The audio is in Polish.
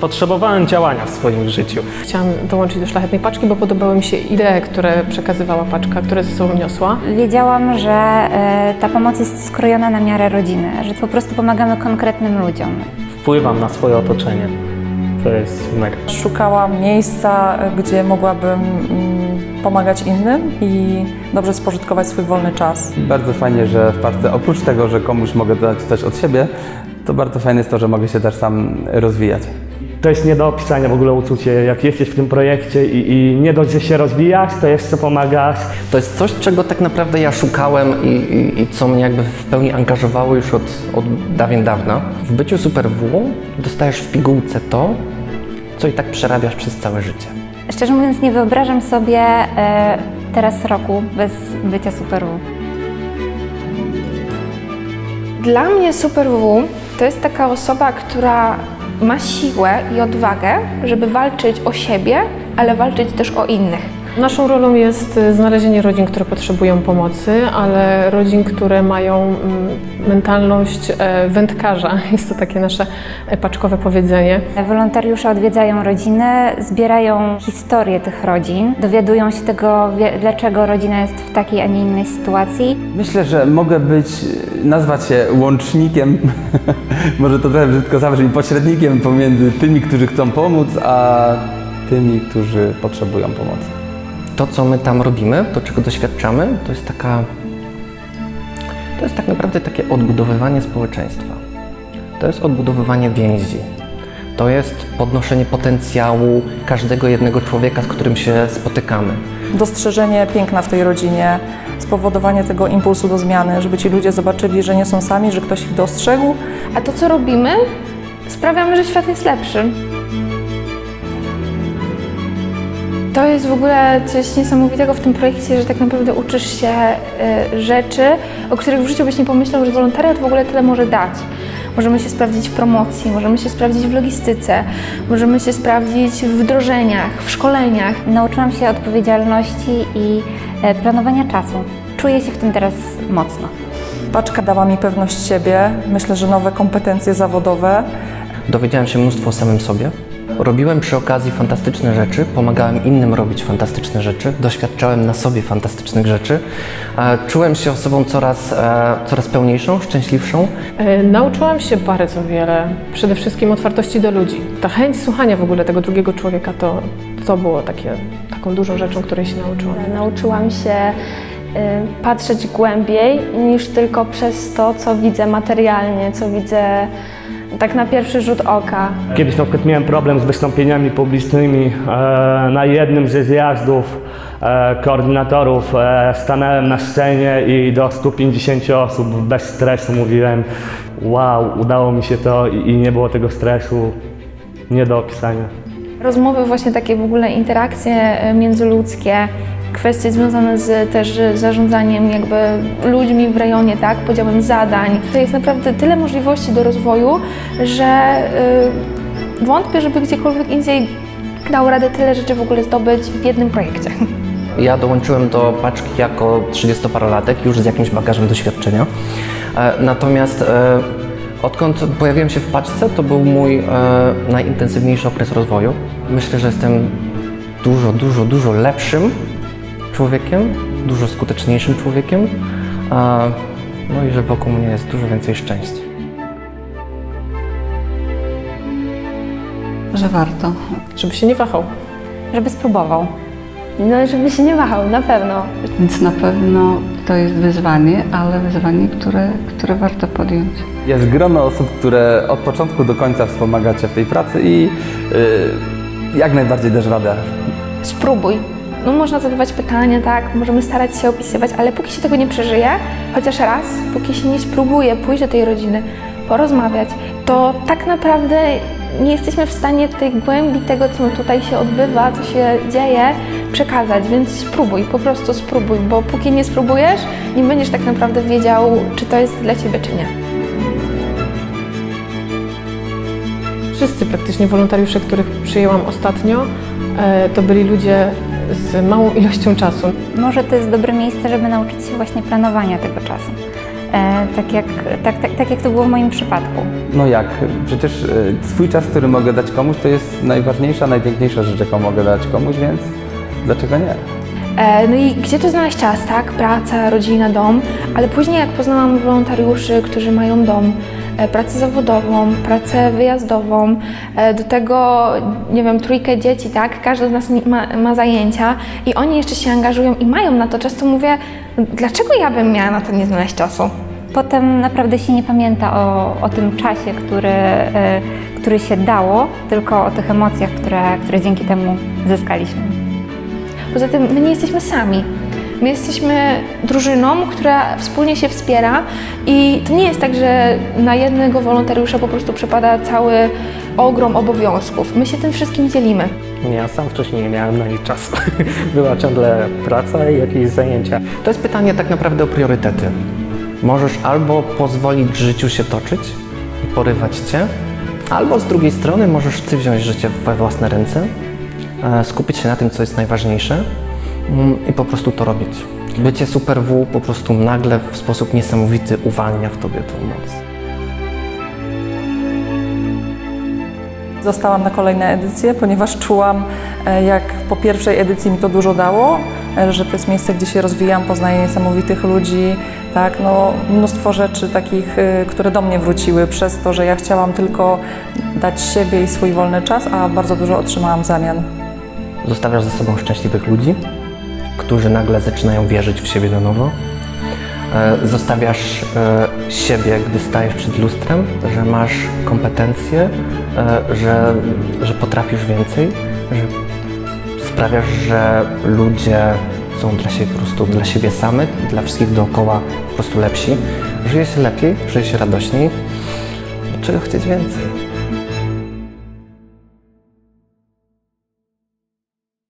Potrzebowałem działania w swoim życiu. Chciałam dołączyć do szlachetnej paczki, bo podobały mi się idee, które przekazywała paczka, które ze sobą niosła. Wiedziałam, że e, ta pomoc jest skrojona na miarę rodziny, że po prostu pomagamy konkretnym ludziom. Wpływam na swoje otoczenie. To jest mega. Szukałam miejsca, gdzie mogłabym mm, pomagać innym i dobrze spożytkować swój wolny czas. Bardzo fajnie, że w parce oprócz tego, że komuś mogę dać coś od siebie, to bardzo fajne jest to, że mogę się też sam rozwijać. To jest nie do opisania w ogóle uczucie, jak jesteś w tym projekcie i, i nie dość, że się rozwijasz, to jeszcze pomagasz. To jest coś, czego tak naprawdę ja szukałem i, i, i co mnie jakby w pełni angażowało już od, od dawien dawna. W byciu Super W dostajesz w pigułce to, co i tak przerabiasz przez całe życie. Szczerze mówiąc, nie wyobrażam sobie e, teraz roku bez bycia Super W. Dla mnie Super W to jest taka osoba, która ma siłę i odwagę, żeby walczyć o siebie, ale walczyć też o innych. Naszą rolą jest y, znalezienie rodzin, które potrzebują pomocy, ale rodzin, które mają mm, mentalność e, wędkarza. Jest to takie nasze e, paczkowe powiedzenie. Wolontariusze odwiedzają rodziny, zbierają historię tych rodzin, dowiadują się tego, dlaczego rodzina jest w takiej, a nie innej sytuacji. Myślę, że mogę być, nazwać się łącznikiem, może to trochę brzydko zabrzmi, pośrednikiem pomiędzy tymi, którzy chcą pomóc, a tymi, którzy potrzebują pomocy. To, co my tam robimy, to czego doświadczamy, to jest taka. To jest tak naprawdę takie odbudowywanie społeczeństwa. To jest odbudowywanie więzi. To jest podnoszenie potencjału każdego jednego człowieka, z którym się spotykamy. Dostrzeżenie piękna w tej rodzinie, spowodowanie tego impulsu do zmiany, żeby ci ludzie zobaczyli, że nie są sami, że ktoś ich dostrzegł. A to, co robimy, sprawiamy, że świat jest lepszy. To jest w ogóle coś niesamowitego w tym projekcie, że tak naprawdę uczysz się y, rzeczy, o których w życiu byś nie pomyślał, że wolontariat w ogóle tyle może dać. Możemy się sprawdzić w promocji, możemy się sprawdzić w logistyce, możemy się sprawdzić w wdrożeniach, w szkoleniach. Nauczyłam się odpowiedzialności i e, planowania czasu. Czuję się w tym teraz mocno. Paczka dała mi pewność siebie, myślę, że nowe kompetencje zawodowe. Dowiedziałem się mnóstwo o samym sobie. Robiłem przy okazji fantastyczne rzeczy, pomagałem innym robić fantastyczne rzeczy, doświadczałem na sobie fantastycznych rzeczy. Czułem się osobą coraz, e, coraz pełniejszą, szczęśliwszą. E, Nauczyłam się bardzo wiele, przede wszystkim otwartości do ludzi. Ta chęć słuchania w ogóle tego drugiego człowieka to, to było takie, taką dużą rzeczą, której się nauczyłam. Nauczyłam się y, patrzeć głębiej niż tylko przez to, co widzę materialnie, co widzę tak na pierwszy rzut oka. Kiedyś na przykład miałem problem z wystąpieniami publicznymi. E, na jednym ze zjazdów e, koordynatorów e, stanąłem na scenie i do 150 osób bez stresu mówiłem wow, udało mi się to i, nie było tego stresu. Nie do opisania. Rozmowy, właśnie takie w ogóle interakcje międzyludzkie, kwestie związane z też zarządzaniem jakby ludźmi w rejonie, tak, podziałem zadań. To jest naprawdę tyle możliwości do rozwoju, że y, wątpię, żeby gdziekolwiek indziej dało radę tyle rzeczy w ogóle zdobyć w jednym projekcie. Ja dołączyłem do paczki jako 30-parolatek, już z jakimś bagażem doświadczenia. E, Natomiast e, odkąd pojawiłem się w paczce, to był mój e, najintensywniejszy okres rozwoju. Myślę, że jestem dużo, dużo, dużo lepszym człowiekiem, dużo skuteczniejszym człowiekiem. e, No i że wokół mnie jest dużo więcej szczęścia. Że warto. Żeby się nie wahał. Żeby spróbował. No, żeby się nie wahał, na pewno. Więc na pewno to jest wyzwanie, ale wyzwanie, które, które warto podjąć. Jest grono osób, które od początku do końca wspomaga Cię w tej pracy i y, jak najbardziej dasz radę. Spróbuj. No można zadawać pytania, tak, możemy starać się opisywać, ale póki się tego nie przeżyje, chociaż raz, póki się nie spróbuje pójść do tej rodziny, porozmawiać, to tak naprawdę nie jesteśmy w stanie tej głębi tego, co tutaj się odbywa, co się dzieje, przekazać, więc spróbuj, po prostu spróbuj, bo póki nie spróbujesz, nie będziesz tak naprawdę wiedział, czy to jest dla Ciebie, czy nie. Wszyscy praktycznie wolontariusze, których przyjęłam ostatnio, e, to byli ludzie z małą ilością czasu. Może to jest dobre miejsce, żeby nauczyć się właśnie planowania tego czasu. E, tak, jak, tak, tak, tak jak to było w moim przypadku. No jak? Przecież e, swój czas, który mogę dać komuś, to jest najważniejsza, najpiękniejsza rzecz, jaką mogę dać komuś, więc dlaczego nie? E, No i gdzie tu znaleźć czas, tak? Praca, rodzina, dom, ale później jak poznałam wolontariuszy, którzy mają dom, pracę zawodową, pracę wyjazdową, e, do tego, nie wiem, trójkę dzieci, tak? Każdy z nas ma, ma zajęcia i oni jeszcze się angażują i mają na to czas, to mówię, dlaczego ja bym miała na to nie znaleźć czasu? Potem naprawdę się nie pamięta o, o tym czasie, który, e, który się dało, tylko o tych emocjach, które, które dzięki temu zyskaliśmy. Poza tym my nie jesteśmy sami. My jesteśmy drużyną, która wspólnie się wspiera i to nie jest tak, że na jednego wolontariusza po prostu przypada cały ogrom obowiązków. My się tym wszystkim dzielimy. Ja sam wcześniej nie miałem na nic czasu. Była ciągle praca i jakieś zajęcia. To jest pytanie tak naprawdę o priorytety. Możesz albo pozwolić życiu się toczyć i porywać cię, albo z drugiej strony możesz ty wziąć życie we własne ręce, e, skupić się na tym, co jest najważniejsze i po prostu to robić. Bycie Super W po prostu nagle w sposób niesamowity uwalnia w tobie tą moc. Zostałam na kolejne edycje, ponieważ czułam, e, jak po pierwszej edycji mi to dużo dało, e, że to jest miejsce, gdzie się rozwijam, poznaję niesamowitych ludzi, tak, no, mnóstwo rzeczy takich, e, które do mnie wróciły przez to, że ja chciałam tylko dać siebie i swój wolny czas, a bardzo dużo otrzymałam w zamian. Zostawiasz za sobą szczęśliwych ludzi, którzy nagle zaczynają wierzyć w siebie na nowo. E, Zostawiasz e, siebie, gdy stajesz przed lustrem, że masz kompetencje, e, że, że potrafisz więcej, że sprawiasz, że ludzie są dla siebie po prostu dla siebie samych, dla wszystkich dookoła po prostu lepsi. Żyje się lepiej, żyje się radośniej. Czego chcieć więcej?